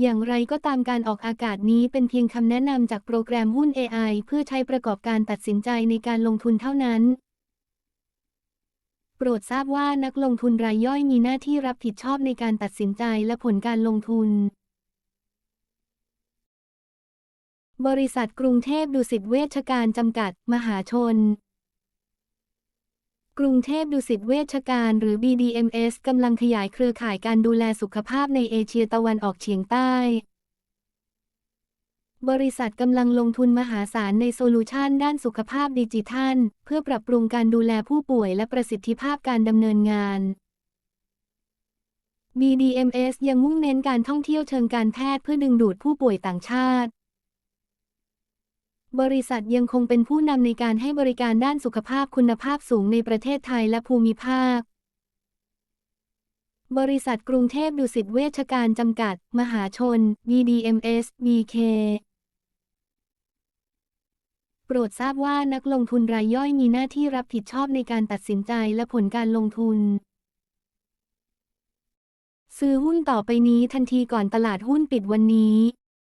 อย่างไรก็ตามการออกอากาศนี้เป็นเพียงคำแนะนำจากโปรแกรมหุ้น AI เพื่อใช้ประกอบการตัดสินใจในการลงทุนเท่านั้น โปรดทราบว่านักลงทุนรายย่อยมีหน้าที่รับผิดชอบในการตัดสินใจและผลการลงทุน บริษัทกรุงเทพดุสิตเวชการจำกัด มหาชน กรุงเทพดุสิตเวชการหรือ BDMS กำลังขยายเครือข่ายการดูแลสุขภาพในเอเชียตะวันออกเฉียงใต้ บริษัทกำลังลงทุนมหาศาลในโซลูชันด้านสุขภาพดิจิทัล เพื่อปรับปรุงการดูแลผู้ป่วยและประสิทธิภาพการดำเนินงาน BDMS ยังมุ่งเน้นการท่องเที่ยวเชิงการแพทย์เพื่อดึงดูดผู้ป่วยต่างชาติ บริษัทยังคงเป็นผู้นำในการให้บริการด้านสุขภาพคุณภาพสูงในประเทศไทยและภูมิภาค บริษัทกรุงเทพดุสิตเวชการจำกัด มหาชน BDMS BK โปรดทราบว่านักลงทุนรายย่อยมีหน้าที่รับผิดชอบในการตัดสินใจและผลการลงทุน ซื้อหุ้นต่อไปนี้ทันทีก่อนตลาดหุ้นปิดวันนี้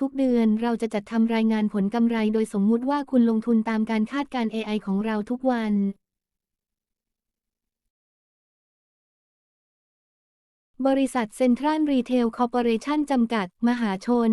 ทุกๆ เดือนเราจะจัดทำรายงานผลกำไรโดยสมมุติว่าคุณลงทุนตามการคาดการ AI ของเราทุกวันบริษัทเซ็นทรัลรีเทลคอร์ปอเรชั่นจำกัด มหาชน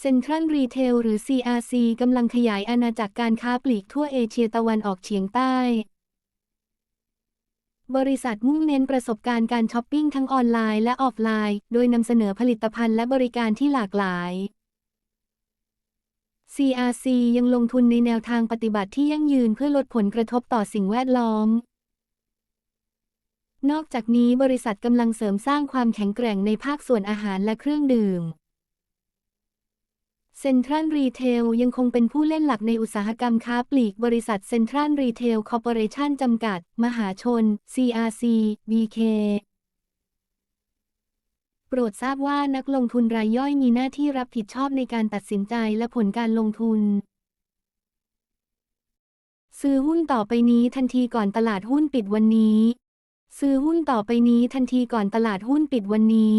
เซ็นทรัลรีเทลหรือ CRC กำลังขยายอาณาจักรการค้าปลีกทั่วเอเชียตะวันออกเฉียงใต้ บริษัทมุ่งเน้นประสบการณ์การช้อปปิ้งทั้งออนไลน์และออฟไลน์ โดยนำเสนอผลิตภัณฑ์และบริการที่หลากหลาย CRC ยังลงทุนในแนวทางปฏิบัติที่ยั่งยืนเพื่อลดผลกระทบต่อสิ่งแวดล้อม นอกจากนี้บริษัทกำลังเสริมสร้างความแข็งแกร่งในภาคส่วนอาหารและเครื่องดื่ม เซ็นทรัลรีเทลยังคงเป็นผู้เล่นหลักในอุตสาหกรรมค้าปลีกบริษัทเซ็นทรัลรีเทลคอร์ปอเรชั่นจำกัด มหาชน CRC BK โปรดทราบว่านักลงทุนรายย่อยมีหน้าที่รับผิดชอบในการตัดสินใจและผลการลงทุน ซื้อหุ้นต่อไปนี้ทันทีก่อนตลาดหุ้นปิดวันนี้ ซื้อหุ้นต่อไปนี้ทันทีก่อนตลาดหุ้นปิดวันนี้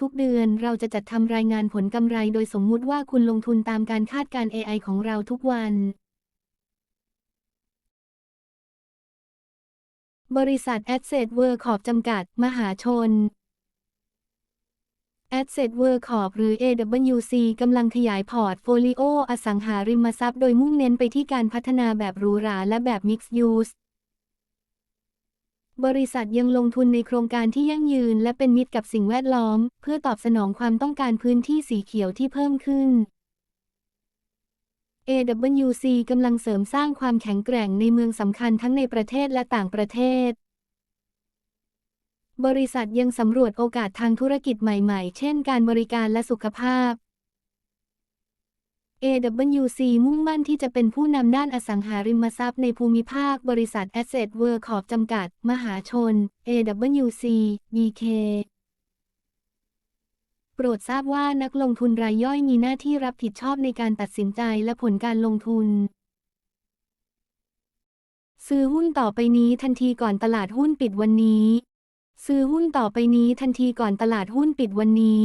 ทุกๆ เดือนเราจะจัดทำรายงานผลกำไรโดยสมมุติว่าคุณลงทุนตามการคาดการ AI ของเราทุกวัน บริษัท Asset World Corp จำกัด มหาชน Asset World Corp หรือ AWC กำลังขยายพอร์ตโฟลิโออสังหาริมทรัพย์โดยมุ่งเน้นไปที่การพัฒนาแบบหรูหราและแบบ Mixed Use บริษัทยังลงทุนในโครงการที่ยั่งยืนและเป็นมิตรกับสิ่งแวดล้อม เพื่อตอบสนองความต้องการพื้นที่สีเขียวที่เพิ่มขึ้น AWC กำลังเสริมสร้างความแข็งแกร่งในเมืองสำคัญทั้งในประเทศและต่างประเทศ บริษัทยังสำรวจโอกาสทางธุรกิจใหม่ๆ เช่นการบริการและสุขภาพ AWC มุ่งมั่นที่จะเป็นผู้นำด้านอสังหาริมทรัพย์ในภูมิภาค บริษัท Asset World Corp จำกัด มหาชน AWC BK โปรดทราบว่านักลงทุนรายย่อยมีหน้าที่รับผิดชอบในการตัดสินใจและผลการลงทุน ซื้อหุ้นต่อไปนี้ทันทีก่อนตลาดหุ้นปิดวันนี้ ซื้อหุ้นต่อไปนี้ทันทีก่อนตลาดหุ้นปิดวันนี้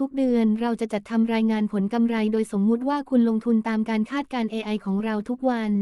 ทุกๆ เดือน เราจะจัดทำรายงานผลกำไร โดยสมมุติว่าคุณลงทุนตามการคาดการ AI ของเราทุกวัน